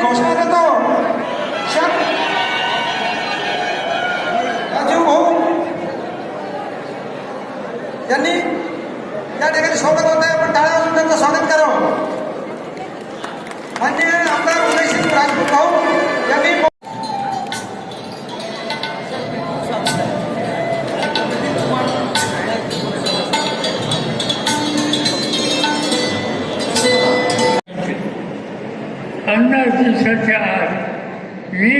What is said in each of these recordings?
cosa पन्नास दिवसाच्या आत मी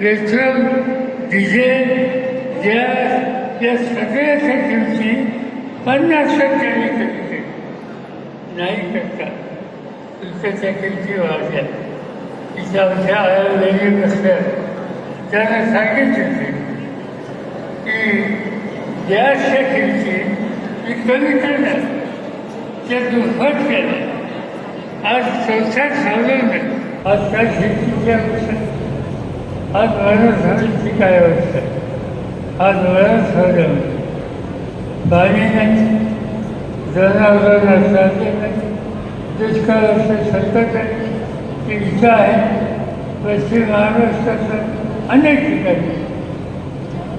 पेट्रोल डिझेल गॅस या सगळ्याच्या किमती पन्नास टक्क्याने कमी केली नाही करता तुमच्या किमती वाढल्या तिच्या आमच्या आयुर्वेदिक असल्या त्यांना सांगितले की गॅसच्या किमती मी कमी करणार त्या दुप्पट केल्या आज संसार सावलं आज काय शेतीची अवस्था आज वरणसाळीची काय अवस्था आज वरण सावलं पाणी नाही. जनावरांना चालले नाही. दुष्काळ असं संकट आहे. ते आहे. पश्चिम महाराष्ट्रात अनेक ठिकाणी.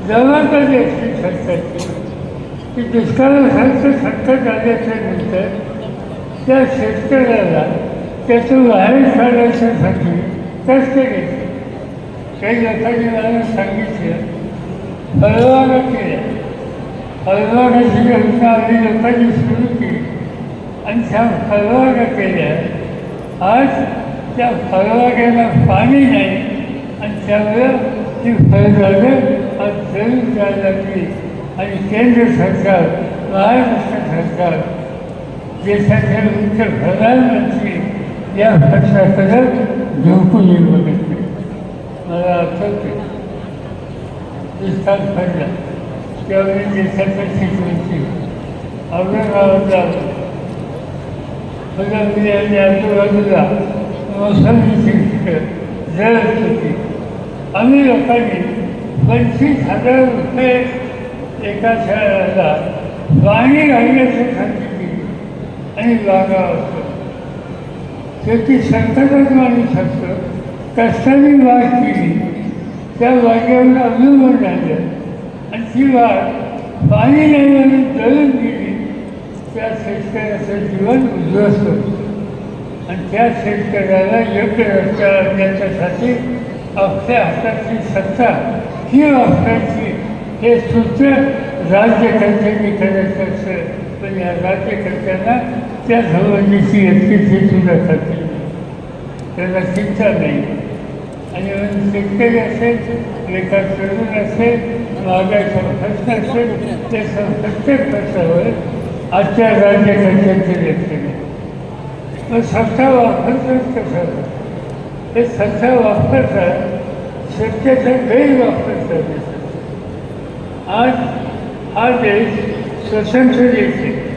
जबाबदारी असते सरकारची की दुष्काळासारखं संकट आल्याच्यानंतर त्या शेतकऱ्याला त्याचं बाहेर काढण्यासाठी कष्ट घेतले. काही लोकांनी मला सांगितलं फळबागा केल्या. फळबागाची घटना आधी लोकांनी सुरू केली आणि त्या फळबागा केल्या. आज त्या फळबागेला पाणी नाही आणि त्यामुळं ती फळबागं आज जळून जायला लागली. आणि केंद्र सरकार महाराष्ट्र सरकार देशाचे मुख्य प्रधानमंत्री या पक्षाकडे झोपून येऊ बघत नाही मला आठवते दुष्काळ पडला तेव्हा मी देशाच्या शिकवायची औरंगाबादला बघा मी आणि आजूबाजूला मोसंबीची पिकं जळत होती. आम्ही लोकांनी पंचवीस हजार रुपये एका शहराला पाणी घालण्यासाठी केली आणि लागा असतो शेवटी संकटात माणूस असतो. कष्टाने वाढ केली. त्या वाघ्यावर अवलंबून राहिलं आणि ती वाट पाणी नाही म्हणून जळून गेली. त्या शेतकऱ्याचं जीवन उद्ध्वस्त होतं. आणि त्या शेतकऱ्याला योग्य रस्ता आणण्याच्यासाठी आपल्या हाताची सत्ता ही वापरायची. हे सूत्र राज्यकर्त्यांनी करायचं असतं. पण या राज्यकर्त्यांना त्या संबंधीची व्यक्तीची सुद्धा खात्री त्याला चिंता नाही. आणि शेतकरी असेल लेखा तरुण असेल मागायचा प्रश्न असेल ते प्रत्येक प्रश्नावर आजच्या राज्यकर्त्यांचे लक्ष नाही. मग सत्ता वापरतात कसं हे सत्ता वापरतात सत्तेचा गैरवापर करतात आज हा देश स्वतंत्र देश आहे.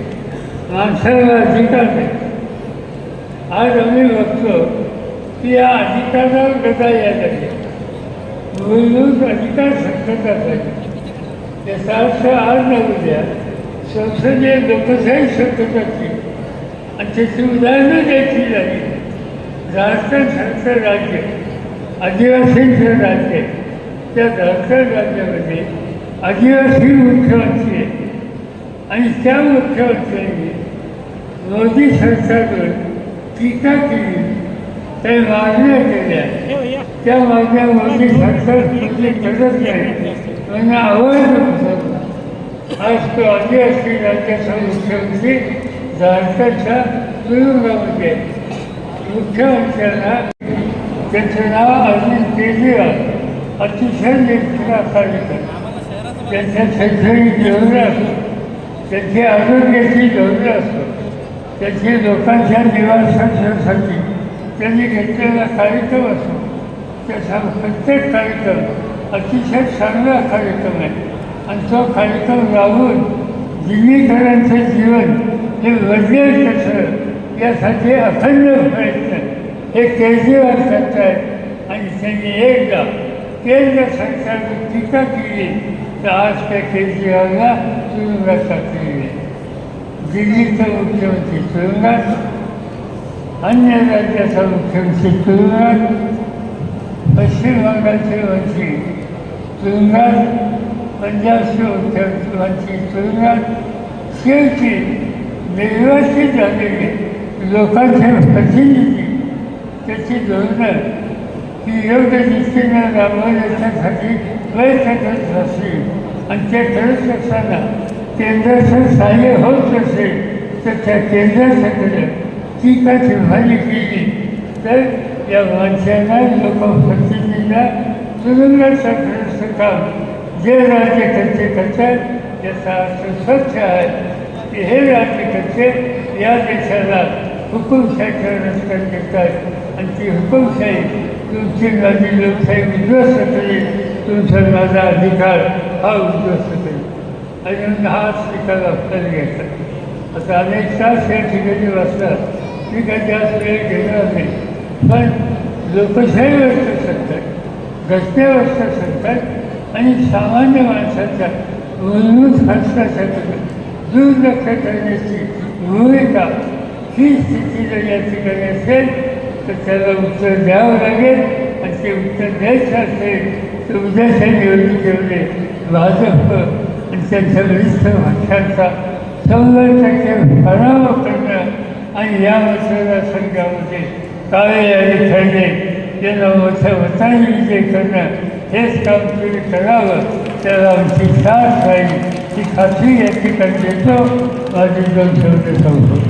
माणसाला अधिकार नाही आज आम्ही बघतो की या अधिकारावर गदा यायला लागल्या मूलभूत अधिकार संकटात आहे. त्याचा अर्थ आज न उद्या संसदीय लोकशाही संकटात येईल आणि त्याची उदाहरणं द्यायची लागली. झारखंडसारखं राज्य आदिवासींचं राज्य आहे. त्या झारखंड राज्यामध्ये आदिवासी मुख्यमंत्री आहे आणि त्या मुख्यमंत्र्यांनी मोदी सरकारवर टीका केली. त्या मागण्या केल्या. त्या मागण्या मोदी सरकार म्हणजे करत नाही. त्यांना आवड आज तो आदिवासी राज्याचा मुख्यमंत्री झारखंडच्या तुरुंगामध्ये मुख्यमंत्र्यांना त्याचं नाव अरविंद केजरीवाल अतिशय निर्भरा कार्यक्रम त्यांच्या शैक्षणिक धोरणं असो त्यांची आरोग्याची धोरणं असो त्याचे लोकांच्या निवासासाठी त्यांनी घेतलेला कार्यक्रम असो त्याचा प्रत्येक कार्यक्रम अतिशय चांगला कार्यक्रम आहे. आणि तो कार्यक्रम राबवून दिल्लीकरांचं जीवन हे बदलेल कसं यासाठी अखंड प्रयत्न हे केजरीवाल करत आहेत आणि त्यांनी एकदा केंद्र सरकारने टीका केली तर आज त्या केजरीवालला तुरुंगात टाकलेली आहे दिल्लीचं मुख्यमंत्री तुरुंगात अन्य राज्याचा मुख्यमंत्री तुरुंगात पश्चिम बंगालचे मंत्री तुरुंगात पंजाबचे मुख्यमंत्री तुरुंगात शेवटी निर्वाचित झालेले लोकांचे प्रतिनिधी त्याची धोरणं ही योग्य दृष्टीनं राबवण्यासाठी प्रयत्न करत असतील. आणि ते करत असताना केंद्राचं सहाय्य होत नसेल तर त्या केंद्राकडे टीकाची भाजी केली तर या माणसांना लोकप्रतिनिधीला तुरुंगाचा ग्रस्त काम जे राज्यकर्ते करतात याचा अर्थ स्वच्छ आहे की हे राज्यकर्ते या देशाला हुकुमशाहीचा रस्ता देतात आणि ती हुकुमशाही तुमची माझी लोकशाही उद्ध्वस्त करेल तुमचा माझा अधिकार हा उद्ध्वस्त आणि दहा हा स्वीकार आपल्याला घ्यायचा आता अनेक तास या ठिकाणी वाचतात मी काही जास्त वेळ घेणार नाही पण लोकशाही व्यक्त करतात घटनेवस्था सांगतात आणि सामान्य माणसाच्या मूलभूत हस्तासाठी दुर्लक्ष करण्याची भूमिका ही स्थिती जर या ठिकाणी असेल तर त्याला उत्तर द्यावं लागेल आणि ते उत्तर द्यायचं असेल तर उद्याच्या निवडणुकीमध्ये भाजप आणि त्यांच्या भाषांचा शंभर टक्के पराभव करणं आणि या मतदारसंघामध्ये काळे आणि खैरे यांना मोठ्या मताने विजय करणं हेच काम तुम्ही करावं त्याला आमची साथ राहील ही खात्री या ठिकाणी देतो माझी दोन शब्द सांगतो